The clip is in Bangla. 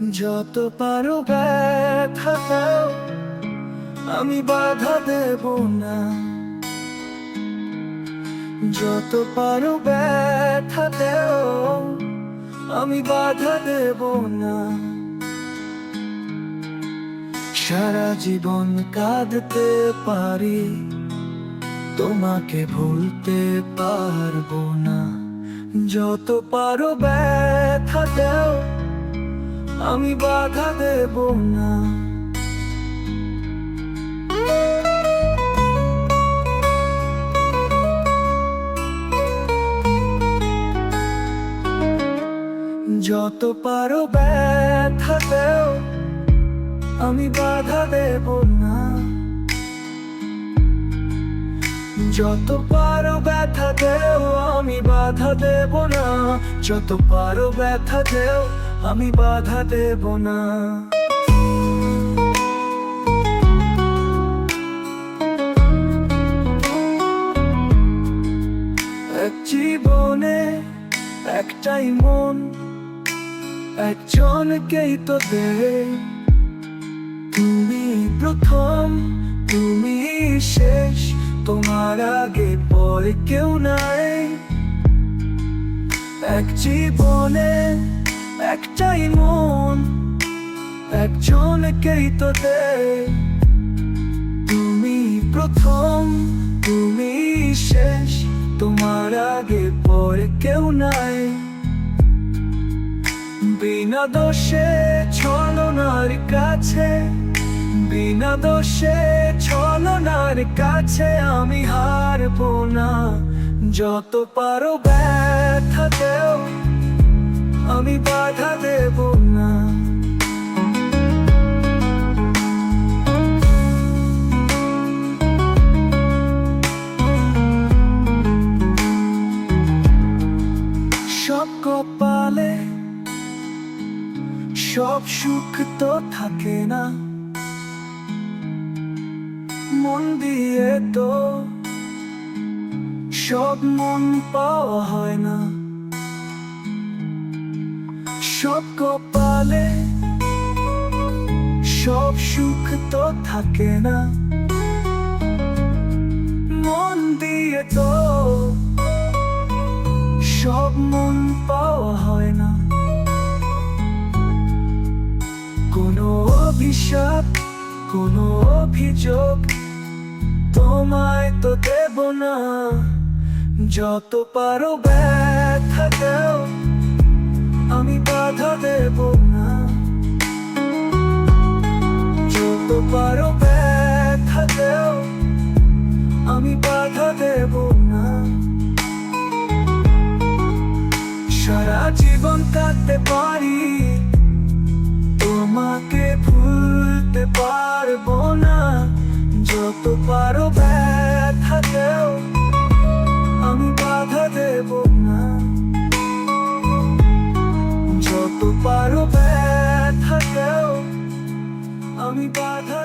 যত পারো ব্যথা দাও, আমি বাধা দেব না। যত পারো ব্যথা দেও, আমি বাধা দেব না। সারা জীবন কাঁদতে পারি, তোমাকে ভুলতে পারব না। যত পারো দাও আমি বাধা দেব না। যত পারো ব্যথা দেও আমি বাধা দেব না। যত পারো ব্যথা দেও আমি বাধা দেব না। যত পারো ব্যথা দেও আমি বাধা দেব না। এক জীবনে একটাই মন, একজনকেই তো দে তুমি প্রথম, তুমি শেষ, তোমার আগে পরে কেউ নাই। এক জীবনে একটাই মন, একজনকেই তো দে তুমি প্রথম, তুমি শেষ, তোমার আগে পরে কেউ নাই। বিনা দোষে ছলনার কাছে, বিনা দোষে ছলনার কাছে আমি হারবো না। যত পারো ব্যথা দেও আমি বাধা দেব না। সব কপালে, সব সুখ তো থাকে না। মন দিয়ে তো সব মন পাওয়া হয় না। কপালে সব সুখ তো থাকে না। মন দিয়ে তো সব মন পাওয়া হয় না। কোনো অভিশাপ, কোনো অভিযোগ তোমায় তো দেব না। যত পারো ব্যথা দেও। আমি বাধা দেব না। যত পারো ব্যথা দেও, আমি বাধা দেব না। সারা জীবন কাটতে পারি, তোমাকে ভুলতে পারব না। যত পারো পারো ব্যথাকেও আমি বাধা